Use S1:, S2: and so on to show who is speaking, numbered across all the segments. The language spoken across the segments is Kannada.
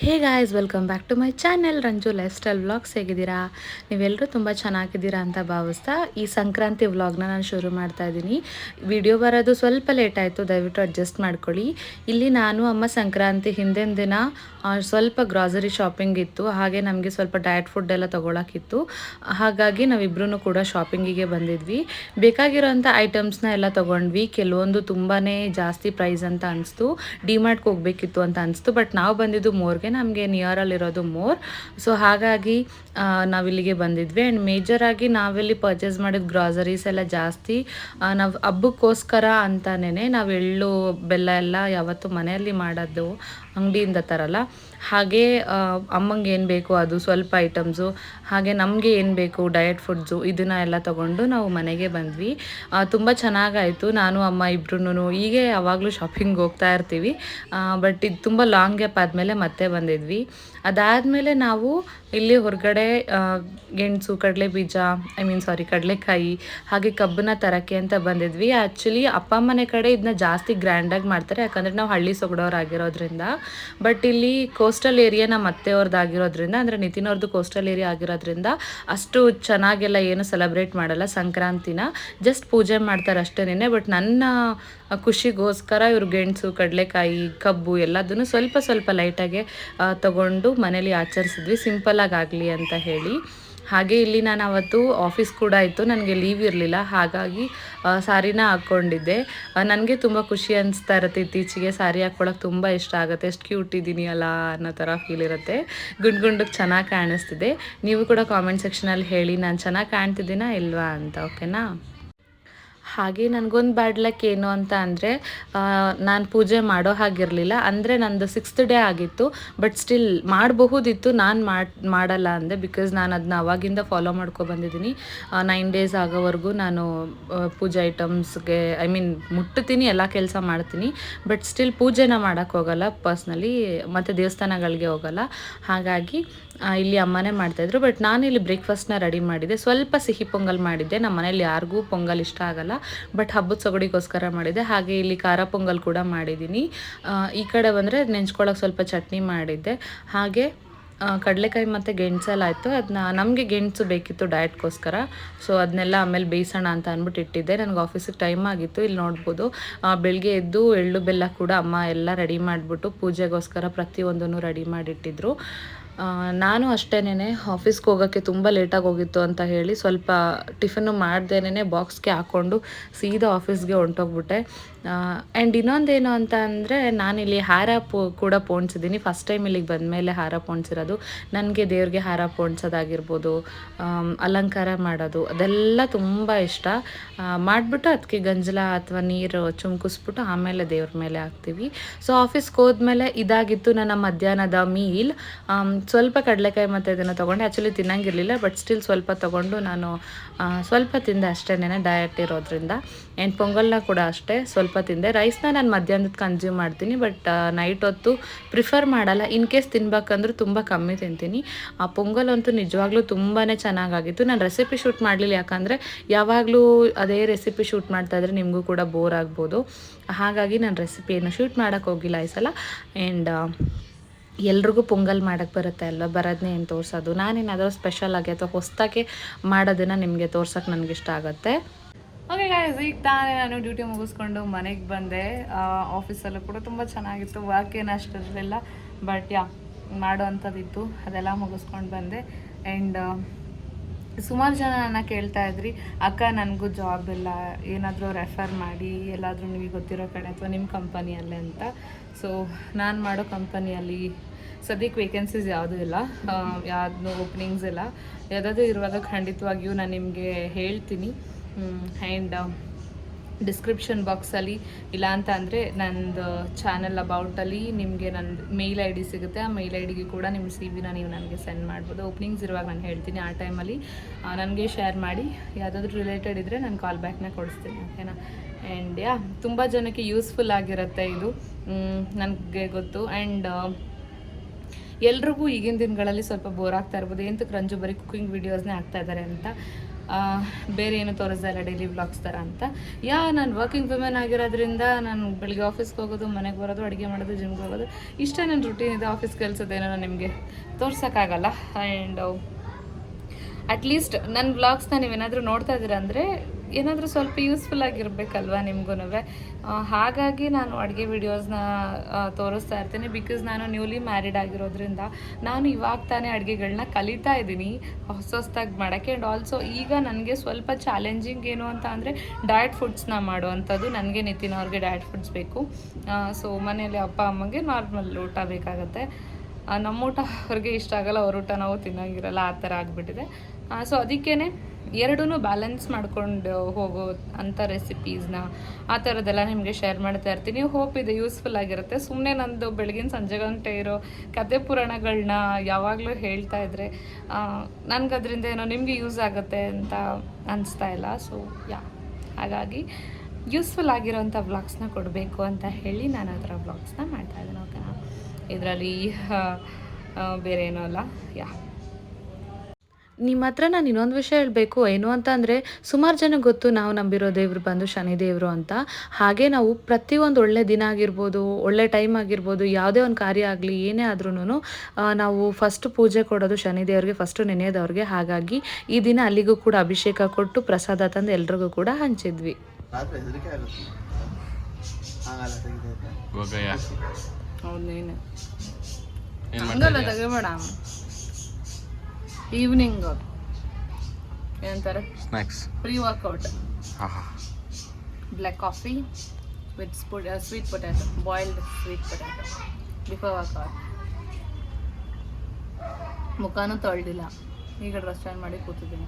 S1: Hey guys welcome back to my channel Ranju lifestyle vlogs ಹೇಗಿದ್ದೀರಾ? ನೀವೆಲ್ಲರೂ ತುಂಬ ಚೆನ್ನಾಗಿದ್ದೀರಾ ಅಂತ ಭಾವಿಸ್ತಾ ಈ ಸಂಕ್ರಾಂತಿ ವ್ಲಾಗ್ನ ನಾನು ಶುರು ಮಾಡ್ತಾ ಇದ್ದೀನಿ. ವಿಡಿಯೋ ಬರೋದು ಸ್ವಲ್ಪ ಲೇಟ್ ಆಯಿತು, ದಯವಿಟ್ಟು ಅಡ್ಜಸ್ಟ್ ಮಾಡ್ಕೊಳ್ಳಿ. ಇಲ್ಲಿ ನಾನು ಅಮ್ಮ ಸಂಕ್ರಾಂತಿ ಹಿಂದಿನ ದಿನ ಸ್ವಲ್ಪ ಗ್ರಾಸರಿ ಶಾಪಿಂಗ್ ಇತ್ತು. ಹಾಗೆ ನಮಗೆ ಸ್ವಲ್ಪ ಡಯಟ್ ಫುಡ್ ಎಲ್ಲ ತೊಗೊಳಕ್ಕಿತ್ತು ಹಾಗಾಗಿ ನಾವಿಬ್ರು ಕೂಡ ಶಾಪಿಂಗಿಗೆ ಬಂದಿದ್ವಿ. ಬೇಕಾಗಿರೋಂಥ ಐಟಮ್ಸ್ನ ಎಲ್ಲ ತೊಗೊಂಡ್ವಿ. ಕೆಲವೊಂದು ತುಂಬಾ ಜಾಸ್ತಿ ಪ್ರೈಸ್ ಅಂತ ಅನಿಸ್ತು. ಡಿಮಾರ್ಟ್ಗೆ ಹೋಗಬೇಕಿತ್ತು ಅಂತ ಅನಿಸ್ತು. ಬಟ್ ನಾವು ಬಂದಿದ್ದು ಮೋರ್ಗೆ ನಮಗೆ ನಿಯರಲ್ಲಿರೋದು ಮೋರ್ ಸೊ ಹಾಗಾಗಿ ನಾವಿಲ್ಲಿಗೆ ಬಂದಿದ್ವಿ. ಆ್ಯಂಡ್ ಆಗಿ ನಾವಿಲ್ಲಿ ಪರ್ಚೇಸ್ ಮಾಡಿದ ಗ್ರಾಸರೀಸ್ ಎಲ್ಲ ಜಾಸ್ತಿ. ನಾವು ಹಬ್ಬಕ್ಕೋಸ್ಕರ ಅಂತಾನೇ ನಾವು ಎಳ್ಳು, ಬೆಲ್ಲ ಎಲ್ಲ ಯಾವತ್ತು ಮನೆಯಲ್ಲಿ ಮಾಡೋದು. ಅಂಗಡಿಯಿಂದ ತರಲ್ಲ. ಹಾಗೆ ಅಮ್ಮಂಗೆ ಏನು ಬೇಕು ಅದು ಸ್ವಲ್ಪ ಐಟಮ್ಸು ಹಾಗೆ ನಮಗೆ ಏನು ಬೇಕು ಡಯಟ್ ಫುಡ್ಸು ಇದನ್ನ ಎಲ್ಲ ತೊಗೊಂಡು ನಾವು ಮನೆಗೆ ಬಂದ್ವಿ. ತುಂಬ ಚೆನ್ನಾಗಾಯಿತು. ನಾನು, ಅಮ್ಮ ಇಬ್ರು ಹೀಗೆ ಯಾವಾಗಲೂ ಶಾಪಿಂಗ್ ಹೋಗ್ತಾ ಇರ್ತೀವಿ. ಬಟ್ ಇದು ತುಂಬ ಲಾಂಗ್ ಗ್ಯಾಪ್ ಆದಮೇಲೆ ಮತ್ತೆ ಬಂದಿದ್ವಿ. ಅದಾದಮೇಲೆ ನಾವು ಇಲ್ಲಿ ಹೊರಗಡೆ ಗೆಣಸು ಕಡಲೆ ಬೀಜ ಐ ಮೀನ್ ಸಾರಿ ಕಡಲೆಕಾಯಿ, ಹಾಗೆ ಕಬ್ಬನ್ನ ತರಕ್ಕೆ ಅಂತ ಬಂದಿದ್ವಿ. ಆ್ಯಕ್ಚುಲಿ ಅಪ್ಪ ಮನೆ ಕಡೆ ಇದನ್ನ ಜಾಸ್ತಿ ಗ್ರ್ಯಾಂಡಾಗಿ ಮಾಡ್ತಾರೆ. ಯಾಕಂದರೆ ನಾವು ಹಳ್ಳಿ ಸೊಗಡೋರಾಗಿರೋದ್ರಿಂದ. ಬಟ್ ಇಲ್ಲಿ ಕೋಸ್ಟಲ್ ಏರಿಯಾ ನಮ್ಮ ಅತ್ತೆಯವ್ರದ್ದು ಆಗಿರೋದ್ರಿಂದ ಅಂದರೆ ನಿತಿನ್ ಅವ್ರದ್ದು ಕೋಸ್ಟಲ್ ಏರಿಯಾ ಆಗಿರೋದ್ರಿಂದ ಅಷ್ಟು ಚೆನ್ನಾಗೆಲ್ಲ ಏನು ಸೆಲೆಬ್ರೇಟ್ ಮಾಡಲ್ಲ ಸಂಕ್ರಾಂತಿನ. ಜಸ್ಟ್ ಪೂಜೆ ಮಾಡ್ತಾರೆ ಅಷ್ಟೇನೆ ಬಟ್ ನನ್ನ ಖುಷಿಗೋಸ್ಕರ ಇವರು ಗೆಣಸು, ಕಡಲೆಕಾಯಿ, ಕಬ್ಬು ಎಲ್ಲದನ್ನು ಸ್ವಲ್ಪ ಸ್ವಲ್ಪ ಲೈಟಾಗೆ ತಗೊಂಡು ಮನೇಲಿ ಆಚರಿಸಿದ್ವಿ. ಸಿಂಪಲಾಗಿ ಆಗಲಿ ಅಂತ ಹೇಳಿ. ಹಾಗೆ ಇಲ್ಲಿ ನಾನು ಅವತ್ತು ಆಫೀಸ್ ಕೂಡ ಇತ್ತು ನನಗೆ ಲೀವ್ ಇರಲಿಲ್ಲ. ಹಾಗಾಗಿ ಸಾರಿನ ಹಾಕ್ಕೊಂಡಿದ್ದೆ. ನನಗೆ ತುಂಬ ಖುಷಿ ಅನಿಸ್ತಾ ಇರುತ್ತೆ. ಇತ್ತೀಚೆಗೆ ಸಾರಿ ಹಾಕ್ಕೊಳಕ್ಕೆ ತುಂಬ ಇಷ್ಟ ಆಗುತ್ತೆ. ಎಷ್ಟು ಕ್ಯೂಟ್ ಇದ್ದೀನಿ ಅಲ್ಲ ಅನ್ನೋ ಥರ ಫೀಲ್ ಇರುತ್ತೆ. ಗುಂಡ್ ಗುಂಡಕ್ಕೆ ಚೆನ್ನಾಗಿ ಕಾಣಿಸ್ತಿದೆ. ನೀವು ಕೂಡ ಕಾಮೆಂಟ್ ಸೆಕ್ಷನಲ್ಲಿ ಹೇಳಿ. ನಾನು ಚೆನ್ನಾಗಿ ಕಾಣ್ತಿದ್ದೀನಾ ಇಲ್ವಾ ಅಂತ ಓಕೆನಾ ಹಾಗೆ ನನಗೊಂದು ಬ್ಯಾಡ್ ಲಕ್ ಏನು ಅಂತ ಅಂದರೆ ನಾನು ಪೂಜೆ ಮಾಡೋ ಹಾಗಿರಲಿಲ್ಲ. ಅಂದರೆ ನಂದು ಸಿಕ್ಸ್ತ್ ಡೇ ಆಗಿತ್ತು ಬಟ್ ಸ್ಟಿಲ್ ಮಾಡಬಹುದಿತ್ತು. ನಾನು ಮಾಡಿ, ಮಾಡಲ್ಲ ಅಂದೆ ಬಿಕಾಸ್ ನಾನು ಅದನ್ನ ಅವಾಗಿಂದ ಫಾಲೋ ಮಾಡ್ಕೊ ಬಂದಿದ್ದೀನಿ. ನೈನ್ ಡೇಸ್ ಆಗೋವರೆಗೂ ನಾನು ಪೂಜೆ ಐಟಮ್ಸ್ಗೆ ಐ ಮೀನ್ ಮುಟ್ಟುತ್ತೀನಿ, ಎಲ್ಲ ಕೆಲಸ ಮಾಡ್ತೀನಿ. ಬಟ್ ಸ್ಟಿಲ್ ಪೂಜೆನ ಮಾಡೋಕ್ಕೆ ಹೋಗಲ್ಲ ಪರ್ಸ್ನಲಿ ಮತ್ತು ದೇವಸ್ಥಾನಗಳಿಗೆ ಹೋಗಲ್ಲ. ಹಾಗಾಗಿ ಇಲ್ಲಿ ಅಮ್ಮನೇ ಮಾಡ್ತಾಯಿದ್ರು ಬಟ್ ನಾನು ಇಲ್ಲಿ ಬ್ರೇಕ್ಫಾಸ್ಟ್ನ ರೆಡಿ ಮಾಡಿದ್ದೆ ಸ್ವಲ್ಪ ಸಿಹಿ ಪೊಂಗಲ್ ಮಾಡಿದ್ದೆ. ನಮ್ಮ ಮನೇಲಿ ಯಾರಿಗೂ ಪೊಂಗಲ್ ಇಷ್ಟ ಆಗಲ್ಲ. ಬಟ್ ಹಬ್ಬದ ಸೊಗಡಿಗೋಸ್ಕರ ಮಾಡಿದ್ದೆ ಹಾಗೆ ಇಲ್ಲಿ ಖಾರ ಪೊಂಗಲ್ ಕೂಡ ಮಾಡಿದ್ದೀನಿ. ಈ ಕಡೆ ಬಂದರೆ ನೆಂಚ್ಕೊಳ್ಳೋಕೆ ಸ್ವಲ್ಪ ಚಟ್ನಿ ಮಾಡಿದ್ದೆ. ಹಾಗೆ ಕಡಲೆಕಾಯಿ ಮತ್ತು ಗೆಣಸೆಲ್ಲ ಆಯಿತು. ಅದನ್ನ ನಮಗೆ ಗೆಣಸು ಬೇಕಿತ್ತು ಡಯಟ್ಗೋಸ್ಕರ ಸೊ ಅದನ್ನೆಲ್ಲ ಆಮೇಲೆ ಬೇಯಿಸೋಣ ಅಂತ ಅಂದ್ಬಿಟ್ಟು ಇಟ್ಟಿದ್ದೆ. ನನಗೆ ಆಫೀಸಿಗೆ ಟೈಮ್ ಆಗಿತ್ತು. ಇಲ್ಲಿ ನೋಡ್ಬೋದು. ಬೆಳಗ್ಗೆ ಎದ್ದು ಎಳ್ಳು ಬೆಲ್ಲ ಕೂಡ ಅಮ್ಮ ಎಲ್ಲ ರೆಡಿ ಮಾಡಿಬಿಟ್ಟು ಪೂಜೆಗೋಸ್ಕರ ಪ್ರತಿಯೊಂದನ್ನು ರೆಡಿ ಮಾಡಿಟ್ಟಿದ್ರು. ನಾನು ಅಷ್ಟೇನೆ ಆಫೀಸ್ಗೆ ಹೋಗೋಕ್ಕೆ ತುಂಬ ಲೇಟಾಗಿ ಹೋಗಿತ್ತು ಅಂತ ಹೇಳಿ ಸ್ವಲ್ಪ ಟಿಫನ್ನು ಮಾಡ್ದೇನೆ ಬಾಕ್ಸ್ಗೆ ಹಾಕ್ಕೊಂಡು ಸೀದಾ ಆಫೀಸ್ಗೆ ಹೊಂಟೋಗ್ಬಿಟ್ಟೆ ಆ್ಯಂಡ್ ಇನ್ನೊಂದೇನು ಅಂತ ಅಂದರೆ ನಾನಿಲ್ಲಿ ಹಾರ ಪೋ, ಕೂಡ ಪೋಣಿಸಿದ್ದೀನಿ. ಫಸ್ಟ್ ಟೈಮ್ ಇಲ್ಲಿಗೆ ಬಂದಮೇಲೆ ಹಾರ ಪೋಣಿಸಿರೋದು. ನನಗೆ ದೇವ್ರಿಗೆ ಹಾರ ಪೋಣಿಸೋದಾಗಿರ್ಬೋದು ಅಲಂಕಾರ ಮಾಡೋದು, ಅದೆಲ್ಲ ತುಂಬ ಇಷ್ಟ. ಮಾಡಿಬಿಟ್ಟು ಅದಕ್ಕೆ ಗಂಜಲ ಅಥವಾ ನೀರು ಚುಮ್ಕಿಸ್ಬಿಟ್ಟು ಆಮೇಲೆ ದೇವ್ರ ಮೇಲೆ ಹಾಕ್ತೀವಿ. ಸೊ ಆಫೀಸ್ಗೆ ಹೋದ್ಮೇಲೆ ಇದಾಗಿತ್ತು ನನ್ನ ಮಧ್ಯಾಹ್ನದ ಮೀಲ್ ಸ್ವಲ್ಪ ಕಡಲೆಕಾಯಿ ಮತ್ತು ಇದನ್ನು ತೊಗೊಂಡೆ. ಆ್ಯಕ್ಚುಲಿ ತಿನ್ನಂಗಿರಲಿಲ್ಲ ಬಟ್ ಸ್ಟಿಲ್ ಸ್ವಲ್ಪ ತೊಗೊಂಡು ನಾನು ಸ್ವಲ್ಪ ತಿಂದೆ ಅಷ್ಟೇನೆ ಡಯಟ್ ಇರೋದ್ರಿಂದ. ಆ್ಯಂಡ್ ಪೊಂಗಲ್ನ ಕೂಡ ಅಷ್ಟೇ ಸ್ವಲ್ಪ ತಿಂದೆ. ರೈಸ್ನ ನಾನು ಮಧ್ಯಾಹ್ನದ ಕನ್ಸ್ಯೂಮ್ ಮಾಡ್ತೀನಿ ಬಟ್ ನೈಟ್ ಹೊತ್ತು ಪ್ರಿಫರ್ ಮಾಡಲ್ಲ. ಇನ್ ಕೇಸ್ ತಿನ್ಬೇಕಂದ್ರೂ ತುಂಬ ಕಮ್ಮಿ ತಿಂತೀನಿ. ಆ ಪೊಂಗಲ್ ಅಂತೂ ನಿಜವಾಗ್ಲೂ ತುಂಬಾ ಚೆನ್ನಾಗಾಗಿತ್ತು. ನಾನು ರೆಸಿಪಿ ಶೂಟ್ ಮಾಡಲಿಲ್ಲ, ಯಾಕಂದರೆ ಯಾವಾಗಲೂ ಅದೇ ರೆಸಿಪಿ ಶೂಟ್ ಮಾಡ್ತಾ ಇದ್ರೆ ನಿಮಗೂ ಕೂಡ ಬೋರ್ ಆಗ್ಬೋದು. ಹಾಗಾಗಿ ನಾನು ರೆಸಿಪಿಯನ್ನು ಶೂಟ್ ಮಾಡೋಕ್ಕೆ ಹೋಗಿಲ್ಲ ಈ ಸಲ. ಆ್ಯಂಡ್ ಎಲ್ರಿಗೂ ಪೊಂಗಲ್ ಮಾಡೋಕ್ಕೆ ಬರುತ್ತೆ ಅಲ್ವಾ? ಬರೋದನ್ನೇ ಏನು ತೋರಿಸೋದು? ನಾನೇನಾದರೂ ಸ್ಪೆಷಲ್ ಆಗಿ ಅಥವಾ ಹೊಸ್ದಾಗೆ ಮಾಡೋದನ್ನು ನಿಮಗೆ ತೋರ್ಸೋಕೆ ನನಗಿಷ್ಟ ಆಗುತ್ತೆ. ಓಕೆ ಗಾಯ್ಸ್ ಈಗ ತಾನೇ ನಾನು ಡ್ಯೂಟಿ ಮುಗಿಸ್ಕೊಂಡು ಮನೆಗೆ ಬಂದೆ. ಆಫೀಸಲ್ಲೂ ಕೂಡ ತುಂಬ ಚೆನ್ನಾಗಿತ್ತು ವರ್ಕ್ ಏನು ಅಷ್ಟಿರಲಿಲ್ಲ ಬಟ್ ಯಾ ಮಾಡೋ ಅಂಥದ್ದಿತ್ತು ಅದೆಲ್ಲ ಮುಗಿಸ್ಕೊಂಡು ಬಂದೆ. ಆ್ಯಂಡ್ ಸುಮಾರು ಜನ ನನ್ನ ಕೇಳ್ತಾ ಇದ್ರಿ, ಅಕ್ಕ, ನನಗೂ ಜಾಬ್ ಇಲ್ಲ. ಏನಾದರೂ ರೆಫರ್ ಮಾಡಿ, ಎಲ್ಲಾದರೂ ನಿಮಗೆ ಗೊತ್ತಿರೋ ಕಡೆ ಅಥವಾ ನಿಮ್ಮ ಕಂಪನಿಯಲ್ಲೇ ಅಂತ. ಸೊ ನಾನು ಮಾಡೋ ಕಂಪನಿಯಲ್ಲಿ ಸದ್ಯಕ್ಕೆ ವೇಕೆನ್ಸೀಸ್ ಯಾವುದೂ ಇಲ್ಲ. ಯಾವುದೂ ಓಪನಿಂಗ್ಸ್ ಇಲ್ಲ. ಯಾವುದಾದ್ರೂ ಇರುವಾಗ ಖಂಡಿತವಾಗಿಯೂ ನಾನು ನಿಮಗೆ ಹೇಳ್ತೀನಿ. ಆ್ಯಂಡ್ ಡಿಸ್ಕ್ರಿಪ್ಷನ್ ಬಾಕ್ಸಲ್ಲಿ ಇಲ್ಲ ಅಂತ ಅಂದರೆ ನಂದು ಚಾನಲ್ ಅಬೌಟಲ್ಲಿ ನಿಮಗೆ ನನ್ನ ಮೇಲ್ ಐ ಡಿ ಸಿಗುತ್ತೆ. ಆ ಮೇಲ್ ಐ ಡಿಗೆ ಕೂಡ ನಿಮ್ಮ ಸಿ ವಿನ ನೀವು ನನಗೆ ಸೆಂಡ್ ಮಾಡ್ಬೋದು. ಓಪನಿಂಗ್ಸ್ ಇರುವಾಗ ನಾನು ಹೇಳ್ತೀನಿ ಆ ಟೈಮಲ್ಲಿ ನನಗೆ ಶೇರ್ ಮಾಡಿ. ಯಾವುದಾದ್ರೂ ರಿಲೇಟೆಡ್ ಇದ್ದರೆ ನಾನು ಕಾಲ್ ಬ್ಯಾಕ್ನ ಕೊಡಿಸ್ತೀನಿ ಓಕೆನಾ ಆ್ಯಂಡ್ ಯಾ ತುಂಬ ಜನಕ್ಕೆ ಯೂಸ್ಫುಲ್ ಆಗಿರುತ್ತೆ ಇದು. ನನಗೆ ಗೊತ್ತು. ಆ್ಯಂಡ್ ಎಲ್ರಿಗೂ ಈಗಿನ ದಿನಗಳಲ್ಲಿ ಸ್ವಲ್ಪ ಬೋರ್ ಆಗ್ತಾ ಇರ್ಬೋದು. ಎಂತಕ್ಕೆ ರಂಜು ಬರೀ ಕುಕ್ಕಿಂಗ್ ವೀಡಿಯೋಸ್ನೇ ಆಗ್ತಾ ಇದ್ದಾರೆ ಅಂತ. ಬೇರೆ ಏನು ತೋರಿಸ್ತಾ ಇಲ್ಲ ಡೈಲಿ ವ್ಲಾಗ್ಸ್ ಥರ ಅಂತ. ಯಾ, ನಾನು ವರ್ಕಿಂಗ್ ವುಮೆನ್ ಆಗಿರೋದ್ರಿಂದ ನಾನು ಬೆಳಿಗ್ಗೆ ಆಫೀಸ್ಗೆ ಹೋಗೋದು, ಮನೆಗೆ ಬರೋದು, ಅಡುಗೆ ಮಾಡೋದು ಜಿಮ್ಗೆ ಹೋಗೋದು, ಇಷ್ಟೇ ನನ್ನ ರುಟೀನ್ ಇದೆ. ಆಫೀಸ್ ಕೆಲಸದೇನೋ ನಾನು ನಿಮಗೆ ತೋರ್ಸೋಕ್ಕಾಗಲ್ಲ? ಆ್ಯಂಡ್ ಅಟ್ಲೀಸ್ಟ್ ನನ್ನ ವ್ಲಾಗ್ಸ್ನ ನೀವೇನಾದರೂ ನೋಡ್ತಾ ಇದ್ದೀರಾ ಅಂದರೆ ಏನಾದರೂ ಸ್ವಲ್ಪ ಯೂಸ್ಫುಲ್ ಆಗಿರಬೇಕಲ್ವಾ ನಿಮಗೂ ಹಾಗಾಗಿ ನಾನು ಅಡುಗೆ ವಿಡಿಯೋಸ್ನ ತೋರಿಸ್ತಾ ಇರ್ತೀನಿ. ಬಿಕಾಸ್ ನಾನು ನ್ಯೂಲಿ ಮ್ಯಾರಿಡ್ ಆಗಿರೋದ್ರಿಂದ ನಾನು ಇವಾಗ ತಾನೇ ಅಡುಗೆಗಳನ್ನ ಕಲಿತಾ ಇದ್ದೀನಿ. ಹೊಸ ಹೊಸ್ದಾಗಿ ಮಾಡೋಕ್ಕೆ. ಆ್ಯಂಡ್ ಆಲ್ಸೋ ಈಗ ನನಗೆ ಸ್ವಲ್ಪ ಚಾಲೆಂಜಿಂಗ್ ಏನು ಅಂತ ಅಂದರೆ ಡಯಟ್ ಫುಡ್ಸ್ನ ಮಾಡುವಂಥದ್ದು. ನನಗೆ ನಿತಿನ್ ಅವ್ರಿಗೆ ಡಯಟ್ ಫುಡ್ಸ್ ಬೇಕು. ಸೊ ಮನೆಯಲ್ಲಿ ಅಪ್ಪ, ಅಮ್ಮಗೆ ನಾರ್ಮಲ್ ಊಟ ಬೇಕಾಗತ್ತೆ. ನಮ್ಮ ಊಟ ಅವ್ರಿಗೆ ಇಷ್ಟ ಆಗಲ್ಲ, ಅವ್ರ ಊಟ ನಾವು ತಿನ್ನೋಂಗಿರಲ್ಲ, ಆ ಥರ ಆಗಿಬಿಟ್ಟಿದೆ. ಸೊ ಅದಕ್ಕೇ ಎರಡೂ ಬ್ಯಾಲೆನ್ಸ್ ಮಾಡ್ಕೊಂಡು ಹೋಗೋ ಅಂಥ ರೆಸಿಪೀಸ್ನ ಆ ಥರದ್ದೆಲ್ಲ ನಿಮಗೆ ಶೇರ್ ಮಾಡ್ತಾ ಇರ್ತೀನಿ. ಹೋಪ್ ಇದು ಯೂಸ್ಫುಲ್ ಆಗಿರುತ್ತೆ. ಸುಮ್ಮನೆ ನಂದು ಬೆಳಗಿನ ಸಂಜೆ ಗಂಟೆ ಇರೋ ಕತೆ ಪುರಾಣಗಳನ್ನ ಯಾವಾಗಲೂ ಹೇಳ್ತಾ ಇದ್ರೆ ಅದರಿಂದ ಏನೋ ನಿಮಗೆ ಯೂಸ್ ಆಗುತ್ತೆ ಅಂತ ಅನಿಸ್ತಾ ಇಲ್ಲ. ಸೊ ಯಾ ಹಾಗಾಗಿ ಯೂಸ್ಫುಲ್ ಆಗಿರೋಂಥ ವ್ಲಾಗ್ಸ್ನ ಕೊಡಬೇಕು ಅಂತ ಹೇಳಿ ನಾನು ಆ ಥರ ವ್ಲಾಗ್ಸ್ನ ಮಾಡ್ತಾ ಇದ್ದೀನಿ. ಓಕೆನಾ ಇದರಲ್ಲಿ ಬೇರೆ ಏನೂ ಅಲ್ಲ. ಯಾ ನಿಮ್ಮ ಹತ್ರ ನಾನು ಇನ್ನೊಂದು ವಿಷಯ ಹೇಳಬೇಕು. ಏನು ಅಂತ ಅಂದರೆ ಸುಮಾರು ಜನ ಗೊತ್ತು ನಾವು ನಂಬಿರೋ ದೇವರು ಬಂದು ಶನಿದೇವರು ಅಂತ. ಹಾಗೆ ನಾವು ಪ್ರತಿಯೊಂದು ಒಳ್ಳೆ ದಿನ ಆಗಿರ್ಬೋದು ಒಳ್ಳೆ ಟೈಮ್ ಆಗಿರ್ಬೋದು ಯಾವುದೇ ಒಂದು ಕಾರ್ಯ ಆಗಲಿ ಏನೇ ಆದ್ರೂ ನಾವು ಫಸ್ಟ್ ಪೂಜೆ ಕೊಡೋದು ಶನಿದೇವ್ರಿಗೆ ಫಸ್ಟು ನೆನೆಯೋದವ್ರಿಗೆ. ಹಾಗಾಗಿ ಈ ದಿನ ಅಲ್ಲಿಗೂ ಕೂಡ ಅಭಿಷೇಕ ಕೊಟ್ಟು ಪ್ರಸಾದ ತಂದು ಎಲ್ರಿಗೂ ಕೂಡ ಹಂಚಿದ್ವಿ.
S2: ರಾತ್ರಿ ಹೆದರಿಕೆ ಆಗುತ್ತೆ ಆಗಲ್ಲ ತೆಗಿತೈತೆ
S3: ಹೋಗಯ್ಯ
S1: ಹೌದು ನೀನು
S3: ಏನ್
S1: ಹಂಗಲ್ಲ
S3: ಮಾಡ್ತಾ
S1: ತೆಗಿಬೇಡ ಈವ್ನಿಂಗ್ ಏನಂತಾರೆ?
S3: Snacks
S1: pre workout black coffee with sweet potato boiled sweet potato before workout workout. ತೊಳ್ದಿಲ್ಲ. ಈಗ ಡ್ರೆಸ್ ಚೇಂಜ್ ಮಾಡಿ ಕೂತಿದ್ದೀನಿ.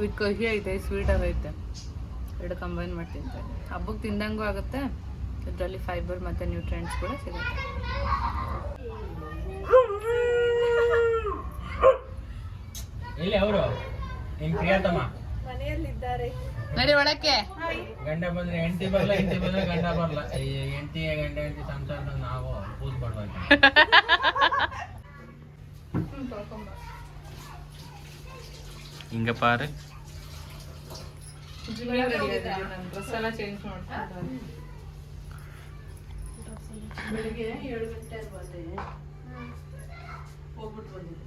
S1: ವಿತ್ ಕಹಿ ಐತೆ ಸ್ವೀಟ್ ಐತೆ. ಎರಡು ಕಂಬೈನ್ ಮಾಡಿ ತಿಂತೆ ಹಬ್ಬಕ್ಕೆ ತಿಂದಂಗೂ ಆಗುತ್ತೆ. ಇದರಲ್ಲಿ ಫೈಬರ್ ಮತ್ತು ನ್ಯೂಟ್ರಿಯೆಂಟ್ಸ್ ಕೂಡ ಸಿಗುತ್ತೆ.
S4: ಎಲ್ಲಿ ಅವರು? ನಿಮ್ ಪ್ರಿಯತಮ?
S1: ನಡಿ ಒಳಕ್ಕೆ.
S4: ಗಂಡ ಬಂದ್ರೆ ಹೆಂಡತಿ ಬರಲ್ಲ ಹೆಂಡತಿ ಬಂದ್ರೆ ಗಂಡ ಬರಲ್ಲ ಈ ಹೆಂಡತಿ ಗಂಡ ಹೆಂಡತಿ ಸಂಸಾರ ನಾವು ಕೂತ್ ಮಾಡ್ಬೇಕು
S3: ಹಿಂಗ ಪಾರೆ.
S1: ಡ್ರೆಸ್ ಎಲ್ಲ ಚೇಂಜ್ ಬೆಳಿಗ್ಗೆ ಏಳು ಗಂಟೆ ಬಂದೆ ಹೋಗ್ಬಿಟ್ಟು ಬಂದಿದ್ದೆ.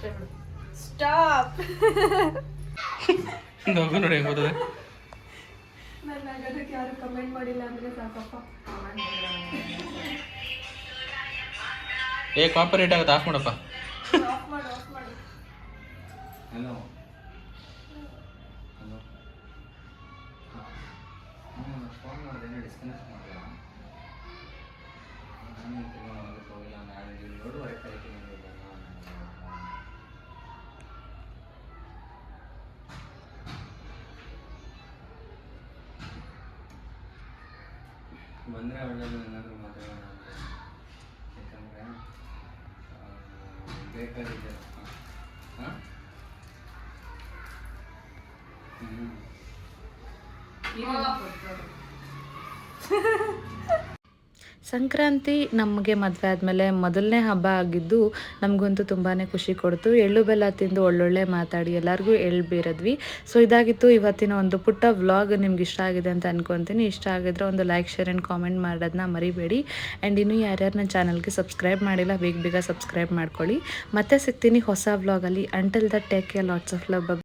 S3: ಹೋಗು ನೋಡಿ ಹೆಂಗ್ ಬರ್ತದೆ ಏ ಕಾಪರೇಟ್ ಆಗುತ್ತೆ ಆಫ್ ಮಾಡಪ್ಪ.
S2: ಹಲೋ ಹಲೋ ಫೋನ್ ಮಾಡಿದೆ ಡಿಸ್ಕನೆಕ್ಟ್ ಮಾಡಿಲ್ಲ ನಾನು ಬಂದರೆ ಒಳ್ಳೆಯದು ಏನಾದರೂ ಮಾತಾಡೋಣ ಅಂತ ಯಾಕಂದರೆ ಬೇಕಾಗಿದೆ ಹಾಂ ಹ್ಞೂ
S1: ಸಂಕ್ರಾಂತಿ ನಮಗೆ ಮದುವೆ ಆದಮೇಲೆ ಮೊದಲನೇ ಹಬ್ಬ ಆಗಿದ್ದು ನಮಗಂತೂ ತುಂಬಾ ಖುಷಿ ಕೊಡ್ತು. ಎಳ್ಳು ಬೆಲ್ಲ ತಿಂದು ಒಳ್ಳೊಳ್ಳೆ ಮಾತಾಡಿ ಎಲ್ಲರಿಗೂ ಎಳ್ಳು ಬೀರದ್ವಿ. ಸೊ ಇದಾಗಿತ್ತು ಇವತ್ತಿನ ಒಂದು ಪುಟ್ಟ ವ್ಲಾಗ್ ನಿಮ್ಗೆ ಇಷ್ಟ ಆಗಿದೆ ಅಂತ ಅನ್ಕೊತೀನಿ. ಇಷ್ಟ ಆಗಿದ್ರೆ ಒಂದು ಲೈಕ್ ಶೇರ್ ಆ್ಯಂಡ್ ಕಾಮೆಂಟ್ ಮಾಡೋದನ್ನ ಮರಿಬೇಡಿ. ಆ್ಯಂಡ್ ಇನ್ನೂ ಯಾರ್ಯಾರು ನನ್ನ ಚಾನಲ್ಗೆ ಸಬ್ಸ್ಕ್ರೈಬ್ ಮಾಡಿಲ್ಲ, ಬೇಗ ಬೇಗ ಸಬ್ಸ್ಕ್ರೈಬ್ ಮಾಡ್ಕೊಳ್ಳಿ. ಮತ್ತೆ ಸಿಗ್ತೀನಿ ಹೊಸ ವ್ಲಾಗಲ್ಲಿ. Until then take care lots of love